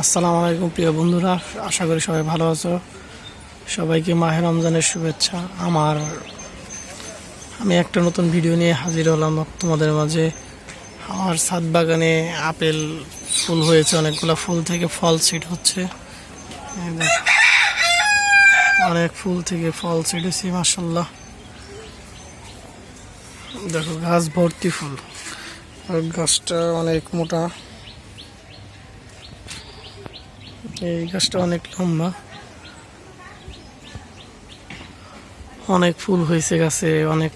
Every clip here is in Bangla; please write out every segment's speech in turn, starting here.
আসসালামু আলাইকুম, প্রিয় বন্ধুরা। আশা করি সবাই ভালো আছো। সবাইকে মাহে রমজানের শুভেচ্ছা। আমার, আমি একটা নতুন ভিডিও নিয়ে হাজির হলাম তোমাদের মাঝে। আমার ছাদ বাগানে আপেল ফুল হয়েছে, অনেকগুলো ফুল থেকে ফল সিট হচ্ছে। অনেক ফুল থেকে ফল ছিটেছি মাসাল্লাহ দেখো, গাছ ভর্তি ফুল। গাছটা অনেক মোটা। এই গাছটা অনেক লম্বা। অনেক ফুল হয়েছে গাছে, অনেক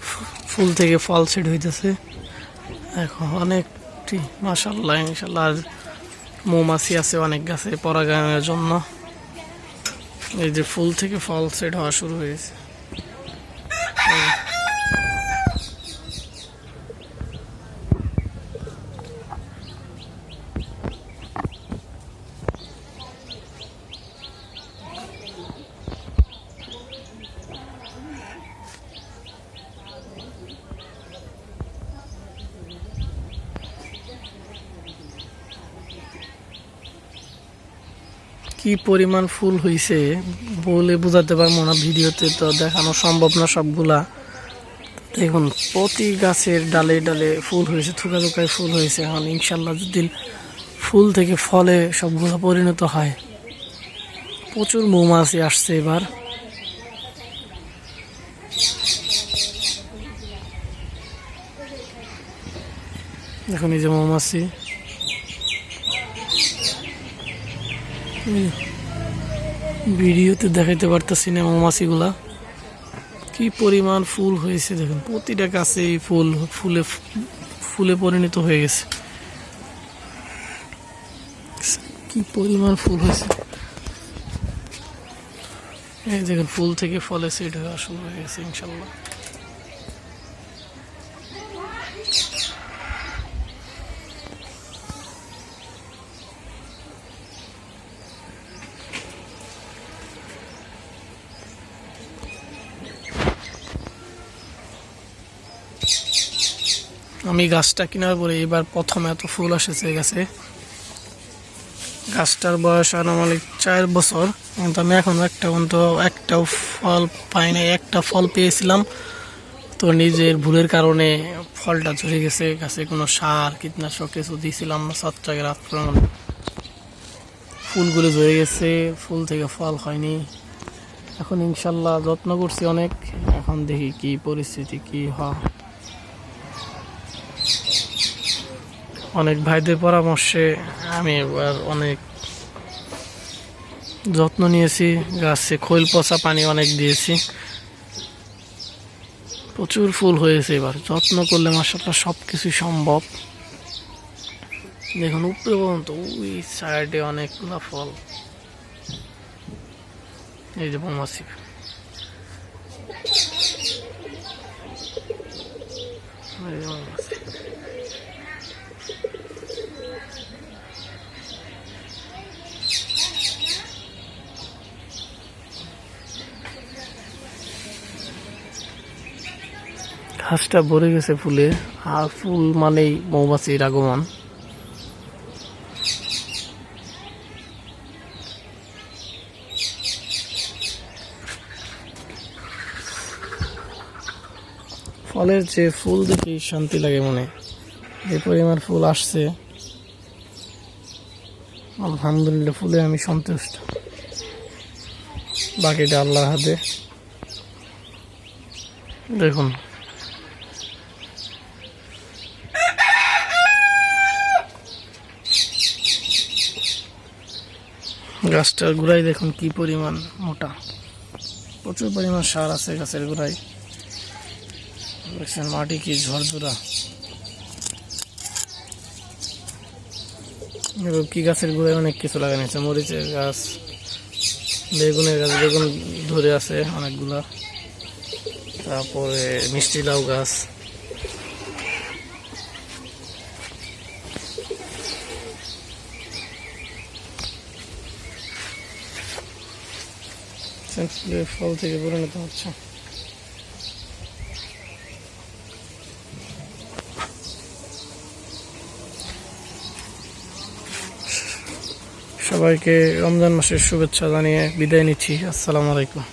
ফুল থেকে ফল সেট হইতেছে। এখন অনেকটি মাসাল্লাহ ইনশাল্লাহ মৌমাছি আছে অনেক গাছে পরাগায়নের জন্য। এই যে ফুল থেকে ফল সেট হওয়া শুরু হয়েছে। কি পরিমাণ ফুল হয়েছে বলে বোঝাতে পারব না ভিডিওতে, তো দেখানো সম্ভব না সবগুলা। দেখুন, প্রতি গাছের ডালে ডালে ফুল হয়েছে, থুকা থুকায় ফুল হয়েছে। এখন ইনশাল্লাহ যদি ফুল থেকে ফলে সবগুলো পরিণত হয়। প্রচুর মৌমাছি আসছে এবার। দেখুন এই যে মৌমাছি। ভিডিওতে দেখাইতে পারতেছি না মৌমাছিগুলা। কি পরিমাণ ফুল হয়েছে দেখুন, প্রতিটা গাছে ফুল, ফুলে ফুলে পরিণত হয়ে গেছে। কি পরিমাণ ফুল হয়েছে। এই দেখুন, ফুল থেকে ফলে সেট শুরু হয়ে গেছে, ইনশাল্লাহ। আমি গাছটা কেনার পরে এবার প্রথম এত ফুল এসেছে গাছে। গাছটার বয়স আনুমানিক চার বছর। কিন্তু আমি এখন একটা পর্যন্ত একটাও ফল পাই নাই, একটা ফল পেয়েছিলাম। তো নিজের ভুলের কারণে ফলটা ঝরে গেছে। গাছে কোনো সার, কীটনাশক কিছু দিয়েছিলাম ছত্রাকের আক্রমণ ফুলগুলো ঝরে গেছে, ফুল থেকে ফল হয়নি। এখন ইনশাল্লাহ যত্ন করছি অনেক। এখন দেখি কি পরিস্থিতি, কি হয়। অনেক ভাইদের পরামর্শে আমি এবার অনেক যত্ন নিয়েছি, গাছে খৈল পচা পানি অনেক দিয়েছি। প্রচুর ফুল হয়েছে এবার, যত্ন করলে মাসাল্লাহ সব কিছু সম্ভব। দেখুন উপরে পর্যন্ত, ওই সাইডে অনেকগুলা ফল। এই যে মৌমাছি এই যে মৌমাছি ঘাসটা ভরে গেছে ফুলে। আর ফুল মানেই মৌমাছির আগমন। ফলের যে ফুল দেখে শান্তি লাগে মনে। যে পরিমাণ ফুল আসছে। আলহামদুলিল্লাহ, ফুলে আমি সন্তুষ্ট। বাকিটা আল্লাহর হাতে। দেখুন। গাছটার গোড়ায় দেখুন কি পরিমাণ মোটা। প্রচুর পরিমাণ সার আছে গাছের গোড়ায়। দেখছেন মাটি কি ঝরঝরা। কি গাছের গোড়ায় অনেক কিছু লাগানো আছে, মরিচের গাছ, বেগুনের গাছ, বেগুন ধরে আছে অনেকগুলা। তারপরে মিষ্টি লাউ গাছ। ফল থেকে পরিণত হচ্ছে। সবাইকে রমজান মাসের শুভেচ্ছা জানিয়ে বিদায় নিচ্ছি। আসসালামু আলাইকুম।